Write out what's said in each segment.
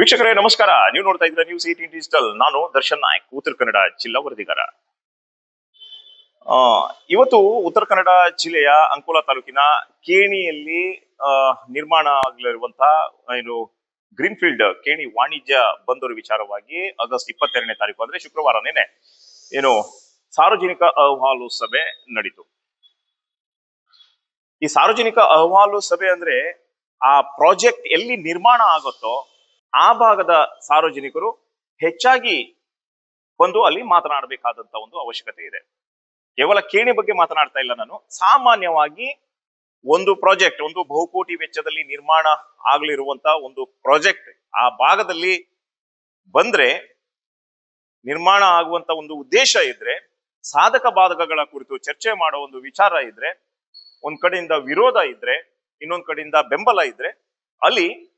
ವೀಕ್ಷಕರೇ, ನಮಸ್ಕಾರ. ನೀವು ನೋಡ್ತಾ ಇದ್ದೀರಾ ನ್ಯೂಸ್ ಏಟೀನ್ ಡಿಜಿಟಲ್ ನಾನು ದರ್ಶನ್ ನಾಯಕ್, ಉತ್ತರ ಕನ್ನಡ ಜಿಲ್ಲಾ ವರದಿಗಾರ. ಇವತ್ತು ಉತ್ತರ ಕನ್ನಡ ಜಿಲ್ಲೆಯ ಅಂಕೋಲಾ ತಾಲೂಕಿನ ಕೇಣಿಯಲ್ಲಿ ನಿರ್ಮಾಣ ಆಗಲಿರುವಂತಹ ಏನು, ಗ್ರೀನ್ಫೀಲ್ಡ್ ಕೇಣಿ ವಾಣಿಜ್ಯ ಬಂದರು ವಿಚಾರವಾಗಿ ಆಗಸ್ಟ್ ಇಪ್ಪತ್ತೆರಡನೇ ತಾರೀಕು ಅಂದ್ರೆ ಶುಕ್ರವಾರ ನೆನೆ ಏನು, ಸಾರ್ವಜನಿಕ ಅಹವಾಲು ಸಭೆ ನಡೀತು. ಈ ಸಾರ್ವಜನಿಕ ಅಹವಾಲು ಸಭೆ ಅಂದ್ರೆ ಆ ಪ್ರಾಜೆಕ್ಟ್ ಎಲ್ಲಿ ನಿರ್ಮಾಣ ಆಗುತ್ತೋ ಆ ಭಾಗದ ಸಾರ್ವಜನಿಕರು ಹೆಚ್ಚಾಗಿ ಬಂದು ಅಲ್ಲಿ ಮಾತನಾಡಬೇಕಾದಂತ ಒಂದು ಅವಶ್ಯಕತೆ ಇದೆ. ಕೇವಲ ಕೇಣಿ ಬಗ್ಗೆ ಮಾತನಾಡ್ತಾ ಇಲ್ಲ ನಾನು. ಸಾಮಾನ್ಯವಾಗಿ ಒಂದು ಪ್ರಾಜೆಕ್ಟ್, ಒಂದು ಬಹುಕೋಟಿ ವೆಚ್ಚದಲ್ಲಿ ನಿರ್ಮಾಣ ಆಗಲಿರುವಂತ ಒಂದು ಪ್ರಾಜೆಕ್ಟ್ ಆ ಭಾಗದಲ್ಲಿ ಬಂದ್ರೆ, ನಿರ್ಮಾಣ ಆಗುವಂತ ಒಂದು ಉದ್ದೇಶ ಇದ್ರೆ, ಸಾಧಕ ಬಾಧಕಗಳ ಕುರಿತು ಚರ್ಚೆ ಮಾಡೋ ಒಂದು ವಿಚಾರ ಇದ್ರೆ, ಒಂದ್ ಕಡೆಯಿಂದ ವಿರೋಧ ಇದ್ರೆ, ಇನ್ನೊಂದ್ ಕಡೆಯಿಂದ ಬೆಂಬಲ ಇದ್ರೆ, ಅಲ್ಲಿ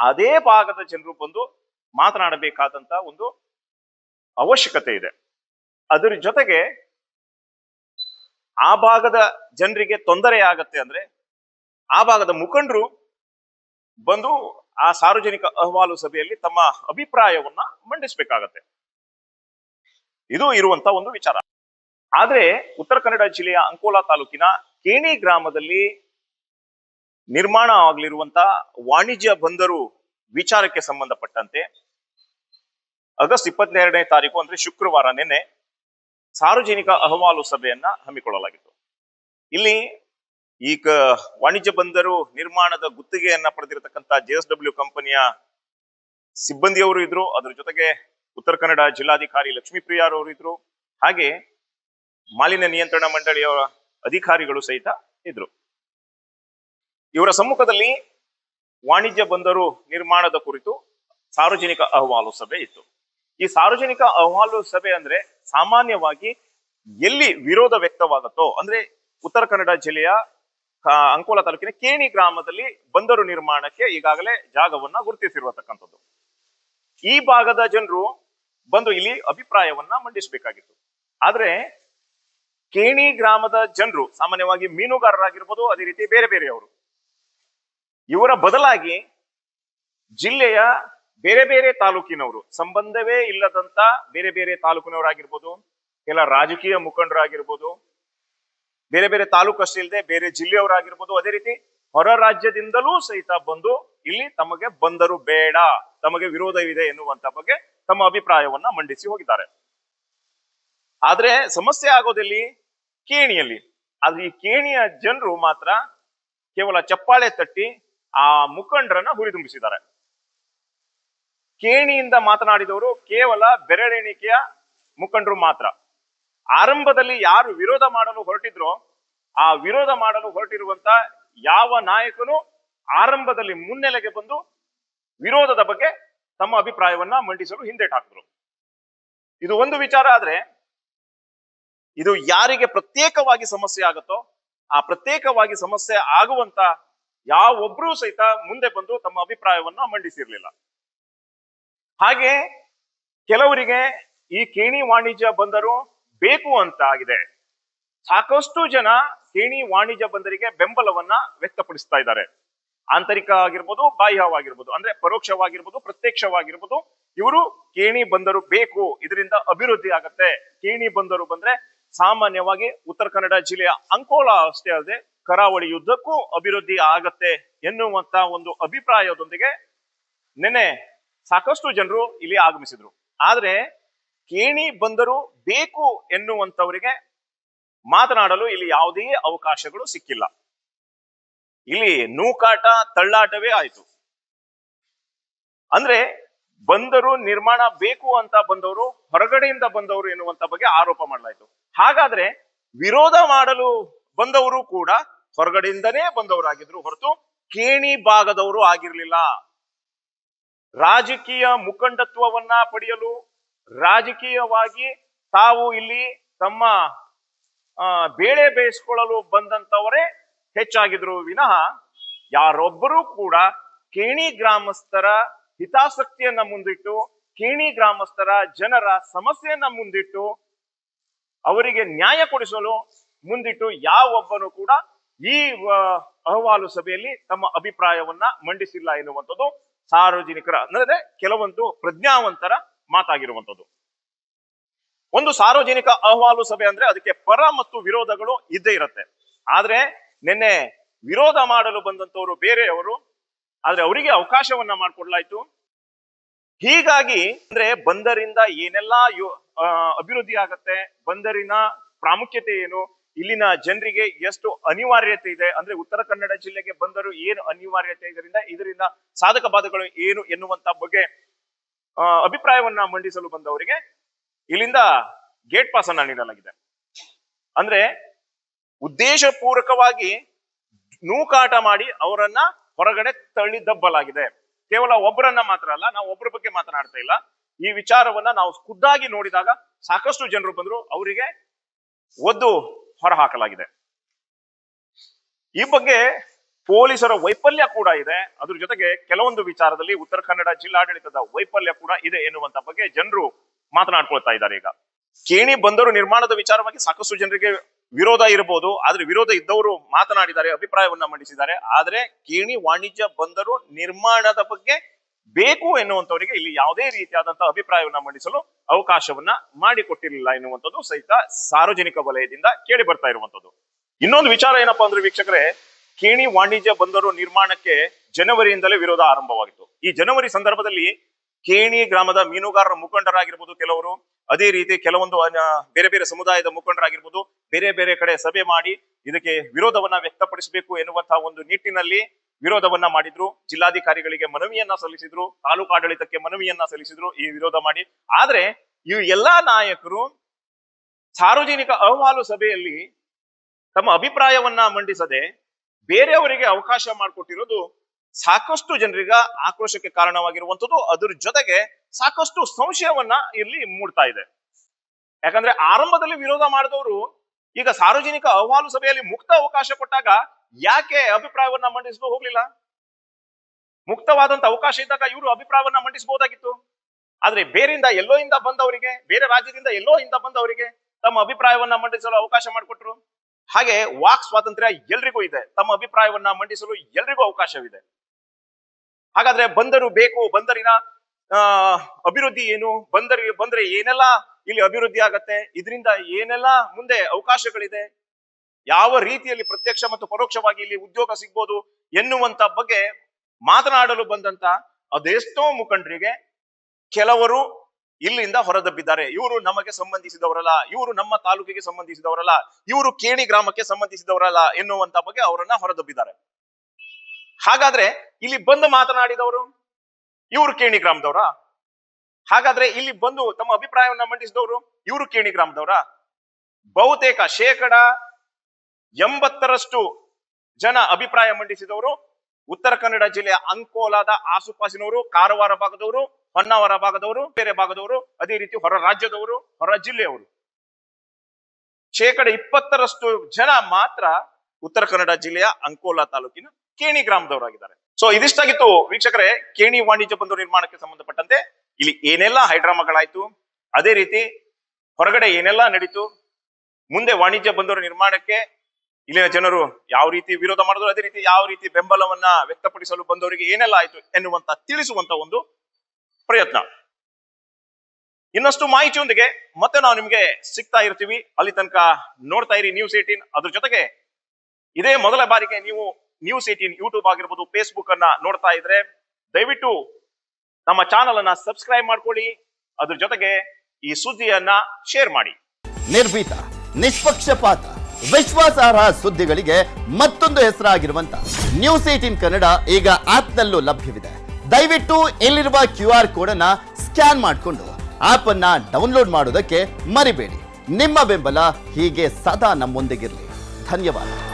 ಅದೇ ಭಾಗದ ಜನರು ಬಂದು ಮಾತನಾಡಬೇಕಾದಂತ ಒಂದು ಅವಶ್ಯಕತೆ ಇದೆ. ಅದರ ಜೊತೆಗೆ ಆ ಭಾಗದ ಜನರಿಗೆ ತೊಂದರೆ ಆಗತ್ತೆ ಅಂದ್ರೆ ಆ ಭಾಗದ ಮುಖಂಡರು ಬಂದು ಆ ಸಾರ್ವಜನಿಕ ಅಹವಾಲು ಸಭೆಯಲ್ಲಿ ತಮ್ಮ ಅಭಿಪ್ರಾಯವನ್ನ ಮಂಡಿಸಬೇಕಾಗತ್ತೆ. ಇದು ಇರುವಂತ ಒಂದು ವಿಚಾರ. ಆದ್ರೆ ಉತ್ತರ ಕನ್ನಡ ಜಿಲ್ಲೆಯ ಅಂಕೋಲಾ ತಾಲೂಕಿನ ಕೇಣಿ ಗ್ರಾಮದಲ್ಲಿ ನಿರ್ಮಾಣ ಆಗಲಿರುವಂತಹ ವಾಣಿಜ್ಯ ಬಂದರು ವಿಚಾರಕ್ಕೆ ಸಂಬಂಧಪಟ್ಟಂತೆ. ಆಗಸ್ಟ್ ಇಪ್ಪತ್ತೆರಡನೇ ತಾರೀಕು ಅಂದ್ರೆ ಶುಕ್ರವಾರ ನಿನ್ನೆ ಸಾರ್ವಜನಿಕ ಅಹವಾಲು ಸಭೆಯನ್ನ ಹಮ್ಮಿಕೊಳ್ಳಲಾಗಿತ್ತು. ಇಲ್ಲಿ ಈ ವಾಣಿಜ್ಯ ಬಂದರು ನಿರ್ಮಾಣದ ಗುತ್ತಿಗೆಯನ್ನ ಪಡೆದಿರತಕ್ಕಂತ ಜೆ ಎಸ್ ಡಬ್ಲ್ಯೂ ಕಂಪನಿಯ ಸಿಬ್ಬಂದಿಯವರು ಇದ್ರು. ಅದರ ಜೊತೆಗೆ ಉತ್ತರ ಕನ್ನಡ ಜಿಲ್ಲಾಧಿಕಾರಿ ಲಕ್ಷ್ಮೀಪ್ರಿಯಾರವರು ಇದ್ರು. ಹಾಗೆ ಮಾಲಿನ್ಯ ನಿಯಂತ್ರಣ ಮಂಡಳಿಯ ಅಧಿಕಾರಿಗಳು ಸಹಿತ ಇದ್ರು. ಇವರ ಸಮ್ಮುಖದಲ್ಲಿ ವಾಣಿಜ್ಯ ಬಂದರು ನಿರ್ಮಾಣದ ಕುರಿತು ಸಾರ್ವಜನಿಕ ಅಹವಾಲು ಸಭೆ ಇತ್ತು. ಈ ಸಾರ್ವಜನಿಕ ಅಹವಾಲು ಸಭೆ ಅಂದ್ರೆ ಸಾಮಾನ್ಯವಾಗಿ ಎಲ್ಲಿ ವಿರೋಧ ವ್ಯಕ್ತವಾಗುತ್ತೋ, ಅಂದ್ರೆ ಉತ್ತರ ಕನ್ನಡ ಜಿಲ್ಲೆಯ ಅಂಕೋಲ ತಾಲೂಕಿನ ಕೇಣಿ ಗ್ರಾಮದಲ್ಲಿ ಬಂದರು ನಿರ್ಮಾಣಕ್ಕೆ ಈಗಾಗಲೇ ಜಾಗವನ್ನ ಗುರುತಿಸಿರುವತಕ್ಕಂಥದ್ದು. ಈ ಭಾಗದ ಜನರು ಬಂದು ಇಲ್ಲಿ ಅಭಿಪ್ರಾಯವನ್ನ ಮಂಡಿಸಬೇಕಾಗಿತ್ತು. ಆದ್ರೆ ಕೇಣಿ ಗ್ರಾಮದ ಜನರು, ಸಾಮಾನ್ಯವಾಗಿ ಮೀನುಗಾರರಾಗಿರ್ಬೋದು, ಅದೇ ರೀತಿ ಬೇರೆ ಬೇರೆಯವರು ಇವರ ಬದಲಾಗಿ ಜಿಲ್ಲೆಯ ಬೇರೆ ಬೇರೆ ತಾಲೂಕಿನವರು, ಸಂಬಂಧವೇ ಇಲ್ಲದಂತ ಬೇರೆ ಬೇರೆ ತಾಲೂಕಿನವರಾಗಿರ್ಬೋದು, ಕೆಲ ರಾಜಕೀಯ ಮುಖಂಡರಾಗಿರ್ಬೋದು, ಬೇರೆ ಬೇರೆ ತಾಲೂಕು ಅಷ್ಟೇ ಇಲ್ಲದೆ ಬೇರೆ ಜಿಲ್ಲೆಯವರಾಗಿರ್ಬೋದು, ಅದೇ ರೀತಿ ಹೊರ ರಾಜ್ಯದಿಂದಲೂ ಸಹಿತ ಬಂದು ಇಲ್ಲಿ ತಮಗೆ ಬಂದರು ಬೇಡ, ತಮಗೆ ವಿರೋಧವಿದೆ ಎನ್ನುವಂತ ಬಗ್ಗೆ ತಮ್ಮ ಅಭಿಪ್ರಾಯವನ್ನ ಮಂಡಿಸಿ ಹೋಗಿದ್ದಾರೆ. ಆದ್ರೆ ಸಮಸ್ಯೆ ಆಗೋದಲ್ಲಿ? ಕೇಣಿಯಲ್ಲಿ. ಆದ್ರೆ ಈ ಕೇಣಿಯ ಜನರು ಮಾತ್ರ ಕೇವಲ ಚಪ್ಪಾಳೆ ತಟ್ಟಿ ಆ ಮುಖಂಡರನ್ನ ಹುರಿದುಂಬಿಸಿದ್ದಾರೆ ಕೇಣಿಯಿಂದ ಮಾತನಾಡಿದವರು ಕೇವಲ ಬೆರಳೆಣಿಕೆಯ ಮುಖಂಡರು ಮಾತ್ರ. ಆರಂಭದಲ್ಲಿ ಯಾರು ವಿರೋಧ ಮಾಡಲು ಹೊರಟಿದ್ರೋ, ಆ ವಿರೋಧ ಮಾಡಲು ಹೊರಟಿರುವಂತ ಯಾವ ನಾಯಕನು ಆರಂಭದಲ್ಲಿ ಮುನ್ನೆಲೆಗೆ ಬಂದು ವಿರೋಧದ ಬಗ್ಗೆ ತಮ್ಮ ಅಭಿಪ್ರಾಯವನ್ನ ಮಂಡಿಸಲು ಹಿಂದೇಟ್ ಹಾಕಿದ್ರು. ಇದು ಒಂದು ವಿಚಾರ ಆದ್ರೆ, ಇದು ಯಾರಿಗೆ ಪ್ರತ್ಯೇಕವಾಗಿ ಸಮಸ್ಯೆ ಆಗುತ್ತೋ, ಆ ಪ್ರತ್ಯೇಕವಾಗಿ ಸಮಸ್ಯೆ ಆಗುವಂತ ಯಾವೊಬ್ರು ಸಹಿತ ಮುಂದೆ ಬಂದು ತಮ್ಮ ಅಭಿಪ್ರಾಯವನ್ನ ಮಂಡಿಸಿರ್ಲಿಲ್ಲ. ಹಾಗೆ ಕೆಲವರಿಗೆ ಈ ಕೇಣಿ ವಾಣಿಜ್ಯ ಬಂದರು ಬೇಕು ಅಂತ ಆಗಿದೆ. ಸಾಕಷ್ಟು ಜನ ಕೇಣಿ ವಾಣಿಜ್ಯ ಬಂದರಿಗೆ ಬೆಂಬಲವನ್ನ ವ್ಯಕ್ತಪಡಿಸ್ತಾ ಇದ್ದಾರೆ. ಆಂತರಿಕ ಆಗಿರ್ಬೋದು, ಬಾಹ್ಯವಾಗಿರ್ಬೋದು, ಅಂದ್ರೆ ಪರೋಕ್ಷವಾಗಿರ್ಬೋದು, ಪ್ರತ್ಯಕ್ಷವಾಗಿರ್ಬೋದು, ಇವರು ಕೇಣಿ ಬಂದರು ಬೇಕು, ಇದರಿಂದ ಅಭಿವೃದ್ಧಿ ಆಗತ್ತೆ. ಕೇಣಿ ಬಂದರು ಬಂದ್ರೆ ಸಾಮಾನ್ಯವಾಗಿ ಉತ್ತರ ಕನ್ನಡ ಜಿಲ್ಲೆಯ ಅಂಕೋಲ ಅಷ್ಟೇ ಅಲ್ಲದೆ ಕರಾವಳಿ ಯುದ್ಧಕ್ಕೂ ಅಭಿವೃದ್ಧಿ ಆಗತ್ತೆ ಎನ್ನುವಂತ ಒಂದು ಅಭಿಪ್ರಾಯದೊಂದಿಗೆ ನಿನ್ನೆ ಸಾಕಷ್ಟು ಜನರು ಇಲ್ಲಿ ಆಗಮಿಸಿದ್ರು. ಆದ್ರೆ ಕೇಣಿ ಬಂದರು ಬೇಕು ಎನ್ನುವಂತವರಿಗೆ ಮಾತನಾಡಲು ಇಲ್ಲಿ ಯಾವುದೇ ಅವಕಾಶಗಳು ಸಿಕ್ಕಿಲ್ಲ. ಇಲ್ಲಿ ನೂಕಾಟ, ತಳ್ಳಾಟವೇ ಆಯಿತು. ಅಂದ್ರೆ ಬಂದರು ನಿರ್ಮಾಣ ಬೇಕು ಅಂತ ಬಂದವರು, ಹೊರಗಡೆಯಿಂದ ಬಂದವರು ಎನ್ನುವಂತ ಬಗ್ಗೆ ಆರೋಪ ಮಾಡಲಾಯಿತು. ಹಾಗಾದ್ರೆ ವಿರೋಧ ಮಾಡಲು ಬಂದವರು ಕೂಡ ಹೊರಗಡೆಯಿಂದನೇ ಬಂದವರಾಗಿದ್ರು ಹೊರತು ಕೇಣಿ ಭಾಗದವರು ಆಗಿರಲಿಲ್ಲ. ರಾಜಕೀಯ ಮುಖಂಡತ್ವವನ್ನ ಪಡೆಯಲು ರಾಜಕೀಯವಾಗಿ ತಾವು ಇಲ್ಲಿ ತಮ್ಮ ಬೇಳೆ ಬೇಯಿಸ್ಕೊಳ್ಳಲು ಬಂದಂತವರೇ ಹೆಚ್ಚಾಗಿದ್ರು. ವಿನಃ ಯಾರೊಬ್ಬರೂ ಕೂಡ ಕೇಣಿ ಗ್ರಾಮಸ್ಥರ ಹಿತಾಸಕ್ತಿಯನ್ನ ಮುಂದಿಟ್ಟು, ಕೇಣಿ ಗ್ರಾಮಸ್ಥರ ಜನರ ಸಮಸ್ಯೆಯನ್ನ ಮುಂದಿಟ್ಟು, ಅವರಿಗೆ ನ್ಯಾಯ ಕೊಡಿಸಲು ಮುಂದಿಟ್ಟು ಯಾವೊಬ್ಬನು ಕೂಡ ಈ ಅಹವಾಲು ಸಭೆಯಲ್ಲಿ ತಮ್ಮ ಅಭಿಪ್ರಾಯವನ್ನ ಮಂಡಿಸಿಲ್ಲ ಎನ್ನುವಂಥದ್ದು ಸಾರ್ವಜನಿಕರ ಅಂದ್ರೆ ಕೆಲವೊಂದು ಪ್ರಜ್ಞಾವಂತರ ಮಾತಾಗಿರುವಂಥದ್ದು. ಒಂದು ಸಾರ್ವಜನಿಕ ಅಹವಾಲು ಸಭೆ ಅಂದ್ರೆ ಅದಕ್ಕೆ ಪರ ಮತ್ತು ವಿರೋಧಗಳು ಇದ್ದೇ ಇರುತ್ತೆ. ಆದ್ರೆ ನಿನ್ನೆ ವಿರೋಧ ಮಾಡಲು ಬಂದಂತವರು ಬೇರೆಯವರು ಆದ್ರೆ ಅವರಿಗೆ ಅವಕಾಶವನ್ನ ಮಾಡಿಕೊಡ್ಲಾಯ್ತು. ಹೀಗಾಗಿ ಅಂದ್ರೆ ಬಂದರಿಂದ ಏನೆಲ್ಲಾ ಅಭಿವೃದ್ಧಿ ಆಗತ್ತೆ, ಬಂದರಿನ ಪ್ರಾಮುಖ್ಯತೆ ಏನು ಇಲ್ಲಿನ ಜನರಿಗೆ ಎಷ್ಟು ಅನಿವಾರ್ಯತೆ ಇದೆ ಅಂದ್ರೆ ಉತ್ತರ ಕನ್ನಡ ಜಿಲ್ಲೆಗೆ ಬಂದರೂ ಏನು ಅನಿವಾರ್ಯತೆ ಇದರಿಂದ ಇದರಿಂದ ಸಾಧಕ ಬಾಧಕಗಳು ಏನು ಎನ್ನುವಂತ ಬಗ್ಗೆ ಅಭಿಪ್ರಾಯವನ್ನ ಮಂಡಿಸಲು ಬಂದವರಿಗೆ ಇಲ್ಲಿಂದ ಗೇಟ್ ಪಾಸ್ ಅನ್ನ ನೀಡಲಾಗಿದೆ. ಅಂದ್ರೆ ಉದ್ದೇಶಪೂರ್ವಕವಾಗಿ ನೂಕಾಟ ಮಾಡಿ ಅವರನ್ನ ಹೊರಗಡೆ ತಳ್ಳಿ ದಬ್ಬಲಾಗಿದೆ ಕೇವಲ ಒಬ್ಬರನ್ನ ಮಾತ್ರ ಅಲ್ಲ, ನಾವು ಒಬ್ಬರ ಬಗ್ಗೆ ಮಾತನಾಡ್ತಾ ಇಲ್ಲ. ಈ ವಿಚಾರವನ್ನ ನಾವು ಖುದ್ದಾಗಿ ನೋಡಿದಾಗ ಸಾಕಷ್ಟು ಜನರು ಬಂದ್ರು, ಅವರಿಗೆ ಒದ್ದು ಹೊರ ಹಾಕಲಾಗಿದೆ ಈ ಬಗ್ಗೆ ಪೊಲೀಸರ ವೈಫಲ್ಯ ಕೂಡ ಇದೆ. ಅದ್ರ ಜೊತೆಗೆ ಕೆಲವೊಂದು ವಿಚಾರದಲ್ಲಿ ಉತ್ತರ ಕನ್ನಡ ಜಿಲ್ಲಾಡಳಿತದ ವೈಫಲ್ಯ ಕೂಡ ಇದೆ ಎನ್ನುವಂತ ಬಗ್ಗೆ ಜನರು ಮಾತನಾಡ್ಕೊಳ್ತಾ ಇದ್ದಾರೆ ಈಗ. ಕೇಣಿ ಬಂದರು ನಿರ್ಮಾಣದ ವಿಚಾರವಾಗಿ ಸಾಕಷ್ಟು ಜನರಿಗೆ ವಿರೋಧ ಇರಬಹುದು ಆದ್ರೆ ವಿರೋಧ ಇದ್ದವರು ಮಾತನಾಡಿದ್ದಾರೆ, ಅಭಿಪ್ರಾಯವನ್ನ ಮಂಡಿಸಿದ್ದಾರೆ. ಆದ್ರೆ ಕೇಣಿ ವಾಣಿಜ್ಯ ಬಂದರು ನಿರ್ಮಾಣದ ಬಗ್ಗೆ ಬೇಕು ಎನ್ನುವಂಥವರಿಗೆ ಇಲ್ಲಿ ಯಾವುದೇ ರೀತಿಯಾದಂತಹ ಅಭಿಪ್ರಾಯವನ್ನ ಮಂಡಿಸಲು ಅವಕಾಶವನ್ನ ಮಾಡಿಕೊಟ್ಟಿರಲಿಲ್ಲ ಎನ್ನುವಂಥದ್ದು ಸಹಿತ ಸಾರ್ವಜನಿಕ ವಲಯದಿಂದ ಕೇಳಿ ಬರ್ತಾ ಇರುವಂತದ್ದು ಇನ್ನೊಂದು ವಿಚಾರ ಏನಪ್ಪಾ ಅಂದ್ರೆ ವೀಕ್ಷಕರೇ, ಕೇಣಿ ವಾಣಿಜ್ಯ ಬಂದರು ನಿರ್ಮಾಣಕ್ಕೆ ಜನವರಿಯಿಂದಲೇ ವಿರೋಧ ಆರಂಭವಾಗಿತ್ತು. ಈ ಜನವರಿ ಸಂದರ್ಭದಲ್ಲಿ ಕೇಣಿ ಗ್ರಾಮದ ಮೀನುಗಾರರ ಮುಖಂಡರಾಗಿರ್ಬೋದು ಕೆಲವರು. ಅದೇ ರೀತಿ ಕೆಲವೊಂದು ಬೇರೆ ಬೇರೆ ಸಮುದಾಯದ ಮುಖಂಡರಾಗಿರ್ಬೋದು. ಬೇರೆ ಬೇರೆ ಕಡೆ ಸಭೆ ಮಾಡಿ ಇದಕ್ಕೆ ವಿರೋಧವನ್ನ ವ್ಯಕ್ತಪಡಿಸಬೇಕು ಎನ್ನುವಂತಹ ಒಂದು ನಿಟ್ಟಿನಲ್ಲಿ ವಿರೋಧವನ್ನ ಮಾಡಿದ್ರು. ಜಿಲ್ಲಾಧಿಕಾರಿಗಳಿಗೆ ಮನವಿಯನ್ನ ಸಲ್ಲಿಸಿದ್ರು. ತಾಲೂಕು ಆಡಳಿತಕ್ಕೆ ಮನವಿಯನ್ನ ಸಲ್ಲಿಸಿದ್ರು ಈ ವಿರೋಧ ಮಾಡಿ. ಆದ್ರೆ ಈ ಎಲ್ಲಾ ನಾಯಕರು ಸಾರ್ವಜನಿಕ ಅಹವಾಲು ಸಭೆಯಲ್ಲಿ ತಮ್ಮ ಅಭಿಪ್ರಾಯವನ್ನ ಮಂಡಿಸದೆ ಬೇರೆಯವರಿಗೆ ಅವಕಾಶ ಮಾಡಿಕೊಟ್ಟಿರೋದು ಸಾಕಷ್ಟು ಜನರಿಗ ಆಕ್ರೋಶಕ್ಕೆ ಕಾರಣವಾಗಿರುವಂಥದ್ದು ಅದ್ರ ಜೊತೆಗೆ ಸಾಕಷ್ಟು ಸಂಶಯವನ್ನ ಇಲ್ಲಿ ಮೂಡ್ತಾ ಇದೆ. ಯಾಕಂದ್ರೆ ಆರಂಭದಲ್ಲಿ ವಿರೋಧ ಮಾಡಿದವರು ಈಗ ಸಾರ್ವಜನಿಕ ಅಹವಾಲು ಸಭೆಯಲ್ಲಿ ಮುಕ್ತ ಅವಕಾಶ ಕೊಟ್ಟಾಗ ಯಾಕೆ ಅಭಿಪ್ರಾಯವನ್ನ ಮಂಡಿಸಲು ಹೋಗ್ಲಿಲ್ಲ? ಮುಕ್ತವಾದಂತ ಅವಕಾಶ ಇದ್ದಾಗ ಇವರು ಅಭಿಪ್ರಾಯವನ್ನ ಮಂಡಿಸಬಹುದಾಗಿತ್ತು ಆದ್ರೆ ಬೇರಿಂದ ಎಲ್ಲೋ ಇಂದ ಬಂದವರಿಗೆ, ಬೇರೆ ರಾಜ್ಯದಿಂದ ಎಲ್ಲೋ ಇಂದ ಬಂದವರಿಗೆ ತಮ್ಮ ಅಭಿಪ್ರಾಯವನ್ನ ಮಂಡಿಸಲು ಅವಕಾಶ ಮಾಡಿಕೊಟ್ರು. ಹಾಗೆ ವಾಕ್ ಸ್ವಾತಂತ್ರ್ಯ ಎಲ್ರಿಗೂ ಇದೆ. ತಮ್ಮ ಅಭಿಪ್ರಾಯವನ್ನ ಮಂಡಿಸಲು ಎಲ್ರಿಗೂ ಅವಕಾಶವಿದೆ. ಹಾಗಾದ್ರೆ ಬಂದರು ಬೇಕು, ಬಂದರಿನ ಅಭಿವೃದ್ಧಿ ಏನು? ಬಂದರು, ಬಂದ್ರೆ ಏನೆಲ್ಲ ಇಲ್ಲಿ ಅಭಿವೃದ್ಧಿ ಆಗತ್ತೆ? ಇದರಿಂದ ಏನೆಲ್ಲ ಮುಂದೆ ಅವಕಾಶಗಳಿದೆ? ಯಾವ ರೀತಿಯಲ್ಲಿ ಪ್ರತ್ಯಕ್ಷ ಮತ್ತು ಪರೋಕ್ಷವಾಗಿ ಇಲ್ಲಿ ಉದ್ಯೋಗ ಸಿಗ್ಬೋದು ಎನ್ನುವಂತ ಬಗ್ಗೆ ಮಾತನಾಡಲು ಬಂದಂತ ಅದೆಷ್ಟೋ ಮುಖಂಡರಿಗೆ ಕೆಲವರು ಇಲ್ಲಿಂದ ಹೊರದಬ್ಬಿದ್ದಾರೆ. ಇವರು ನಮಗೆ ಸಂಬಂಧಿಸಿದವರಲ್ಲ, ಇವರು ನಮ್ಮ ತಾಲೂಕಿಗೆ ಸಂಬಂಧಿಸಿದವರಲ್ಲ, ಇವರು ಕೇಣಿ ಗ್ರಾಮಕ್ಕೆ ಸಂಬಂಧಿಸಿದವರಲ್ಲ ಎನ್ನುವಂತ ಬಗ್ಗೆ ಅವರನ್ನ ಹೊರದಬ್ಬಿದ್ದಾರೆ. ಹಾಗಾದ್ರೆ ಇಲ್ಲಿ ಬಂದು ಮಾತನಾಡಿದವರು ಇವರು ಕೇಣಿ ಗ್ರಾಮದವರ? ಹಾಗಾದ್ರೆ ಇಲ್ಲಿ ಬಂದು ತಮ್ಮ ಅಭಿಪ್ರಾಯವನ್ನ ಮಂಡಿಸಿದವರು ಇವರು ಕೇಣಿ ಗ್ರಾಮದವರ? ಬಹುತೇಕ ಶೇಕಡ ಎಂಬತ್ತರಷ್ಟು ಜನ ಅಭಿಪ್ರಾಯ ಮಂಡಿಸಿದವರು ಉತ್ತರ ಕನ್ನಡ ಜಿಲ್ಲೆಯ ಅಂಕೋಲಾದ ಆಸುಪಾಸಿನವರು, ಕಾರವಾರ ಭಾಗದವರು, ಹೊನ್ನಾವರ ಭಾಗದವರು, ಬೇರೆ ಭಾಗದವರು, ಅದೇ ರೀತಿ ಹೊರ ರಾಜ್ಯದವರು, ಹೊರ ಜಿಲ್ಲೆಯವರು. ಶೇಕಡ ಇಪ್ಪತ್ತರಷ್ಟು ಜನ ಮಾತ್ರ ಉತ್ತರ ಕನ್ನಡ ಜಿಲ್ಲೆಯ ಅಂಕೋಲಾ ತಾಲೂಕಿನ ಕೇಣಿ ಗ್ರಾಮದವರಾಗಿದ್ದಾರೆ. ಸೊ ಇದಿಷ್ಟಾಗಿತ್ತು ವೀಕ್ಷಕರೇ, ಕೇಣಿ ವಾಣಿಜ್ಯ ಬಂದರು ನಿರ್ಮಾಣಕ್ಕೆ ಸಂಬಂಧಪಟ್ಟಂತೆ. ಇಲ್ಲಿ ಏನೆಲ್ಲ ಹೈಡ್ರಾಮಾಗಳಾಯ್ತು ಅದೇ ರೀತಿ ಹೊರಗಡೆ ಏನೆಲ್ಲ ನಡೀತು, ಮುಂದೆ ವಾಣಿಜ್ಯ ಬಂದರು ನಿರ್ಮಾಣಕ್ಕೆ ಇಲ್ಲಿನ ಜನರು ಯಾವ ರೀತಿ ವಿರೋಧ ಮಾಡಿದ್ರು, ಅದೇ ರೀತಿ ಯಾವ ರೀತಿ ಬೆಂಬಲವನ್ನ ವ್ಯಕ್ತಪಡಿಸಲು ಬಂದವರಿಗೆ ಏನೆಲ್ಲ ಆಯ್ತು ಎನ್ನುವಂತ ತಿಳಿಸುವಂತ ಒಂದು ಪ್ರಯತ್ನ. ಇನ್ನಷ್ಟು ಮಾಹಿತಿಯೊಂದಿಗೆ ಮತ್ತೆ ನಾವು ನಿಮ್ಗೆ ಸಿಗ್ತಾ ಇರ್ತೀವಿ. ಅಲ್ಲಿ ತನಕ ನೋಡ್ತಾ ಇರಿ ನ್ಯೂಸ್ ಏಟೀನ್ ಅದ್ರ ಜೊತೆಗೆ ಇದೇ ಮೊದಲ ಬಾರಿಗೆ ನೀವು ನ್ಯೂಸ್ ಏಟೀನ್ ಯೂಟ್ಯೂಬ್ ಆಗಿರ್ಬೋದು ಫೇಸ್ಬುಕ್ ಅನ್ನ ನೋಡ್ತಾ ಇದ್ರೆ ದಯವಿಟ್ಟು ನಮ್ಮ ಚಾನಲ್ ಅನ್ನ ಸಬ್ಸ್ಕ್ರೈಬ್ ಮಾಡ್ಕೊಳ್ಳಿ. ಅದ್ರ ಜೊತೆಗೆ ಈ ಸುದ್ದಿಯನ್ನ ಶೇರ್ ಮಾಡಿ. ನಿರ್ಭೀತ, ನಿಷ್ಪಕ್ಷಪಾತ ವಿಶ್ವಾಸಾರ್ಹ ಸುದ್ದಿಗಳಿಗೆ ಮತ್ತೊಂದು ಹೆಸರಾಗಿರುವಂತ ನ್ಯೂಸ್ ಏಟೀನ್ ಕನ್ನಡ ಈಗ ಆಪ್ನಲ್ಲೂ ಲಭ್ಯವಿದೆ. ದಯವಿಟ್ಟು ಇಲ್ಲಿರುವ ಕ್ಯೂ ಆರ್ ಕೋಡ್ ಅನ್ನ ಸ್ಕ್ಯಾನ್ ಮಾಡಿಕೊಂಡು ಆಪ್ ಅನ್ನ ಡೌನ್ಲೋಡ್ ಮಾಡೋದಕ್ಕೆ ಮರಿಬೇಡಿ. ನಿಮ್ಮ ಬೆಂಬಲ ಹೀಗೆ ಸದಾ ನಮ್ಮೊಂದಿಗಿರಲಿ. ಧನ್ಯವಾದ.